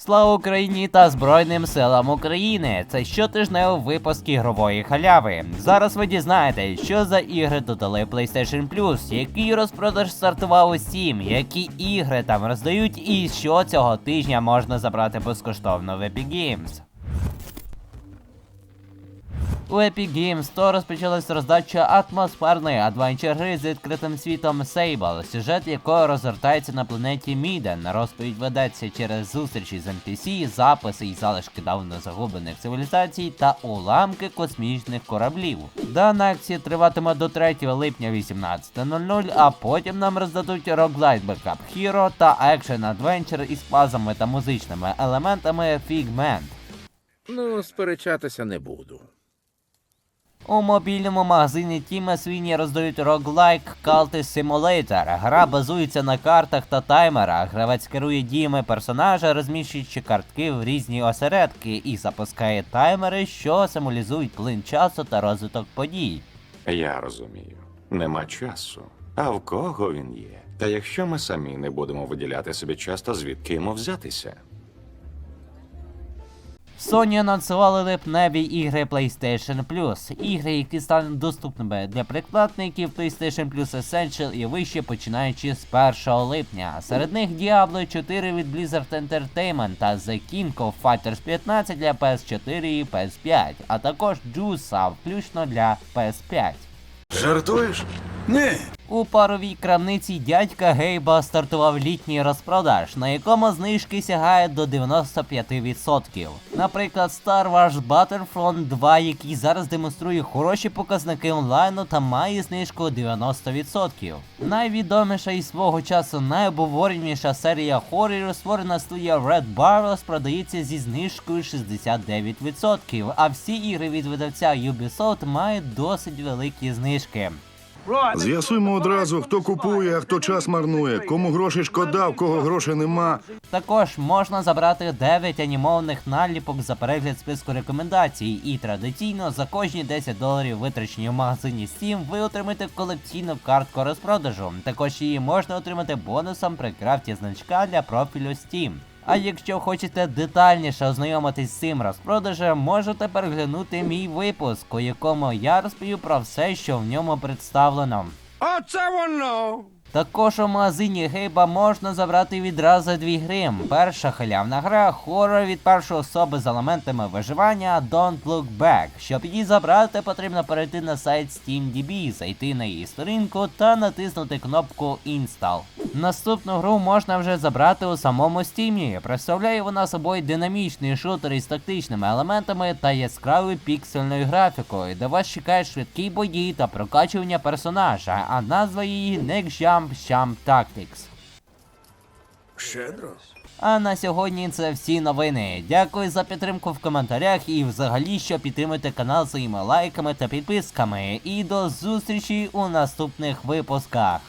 Слава Україні та Збройним силам України! Це щотижневий випуск ігрової халяви. Зараз ви дізнаєтесь, що за ігри додали PlayStation Plus, який розпродаж стартував у Steam, які ігри там роздають, і що цього тижня можна забрати безкоштовно в Epic Games. У Epic Games Store розпочалась роздача атмосферної адвенчер гри з відкритим світом Sable, сюжет якої розгортається на планеті Міден. Розповідь ведеться через зустрічі з NPC, записи і залишки давно загублених цивілізацій та уламки космічних кораблів. Дана акція триватиме до 3 липня 18.00, а потім нам роздадуть Roguelite Backup Hero та Action Adventure із пазами та музичними елементами Figment. Ну, сперечатися не буду. У мобільному магазині Тіма Свіні роздають roguelike Cultist Simulator. Гра базується на картах та таймерах. Гравець керує діями персонажа, розміщуючи картки в різні осередки і запускає таймери, що символізують плин часу та розвиток подій. Я розумію, нема часу. А в кого він є? Та якщо ми самі не будемо виділяти собі часто, звідки йому взятися? Sony анонсували липневі ігри PlayStation Plus. Ігри, які стануть доступними для прикладників PlayStation Plus Essential і вище починаючи з 1 липня. Серед них Diablo 4 від Blizzard Entertainment та The King of Fighters 15 для PS4 і PS5, а також Juice включно для PS5. Жартуєш? Ні. У паровій крамниці дядька Гейба стартував літній розпродаж, на якому знижки сягають до 95%. Наприклад, Star Wars Battlefront 2, який зараз демонструє хороші показники онлайну та має знижку 90%. Найвідоміша і свого часу найобговорюваніша серія хорорів, створена студія Red Barrels, продається зі знижкою 69%, а всі ігри від видавця Ubisoft мають досить великі знижки. З'ясуємо одразу, хто купує, а хто час марнує, кому гроші шкода, в кого грошей нема. Також можна забрати 9 анімованих наліпок за перегляд списку рекомендацій, і традиційно за кожні 10 доларів витрачені в магазині Steam ви отримаєте колекційну картку розпродажу. Також її можна отримати бонусом при крафті значка для профілю Steam. А якщо хочете детальніше ознайомитись з цим розпродажем, можете переглянути мій випуск, у якому я розповів про все, що в ньому представлено. Оце воно! Також у магазині Гейба можна забрати відразу дві гри. Перша халявна гра хоррор від першої особи з елементами виживання Don't Look Back. Щоб її забрати, потрібно перейти на сайт SteamDB, зайти на її сторінку та натиснути кнопку Install. Наступну гру можна вже забрати у самому Steam. Представляє вона собою динамічний шутер із тактичними елементами та яскравою піксельною графікою, де вас чекають швидкі бої та прокачування персонажа, а назва її Next Jump Jump Tactics. Щедро. А на сьогодні це всі новини. Дякую за підтримку в коментарях і взагалі, що підтримуєте канал своїми лайками та підписками. І до зустрічі у наступних випусках.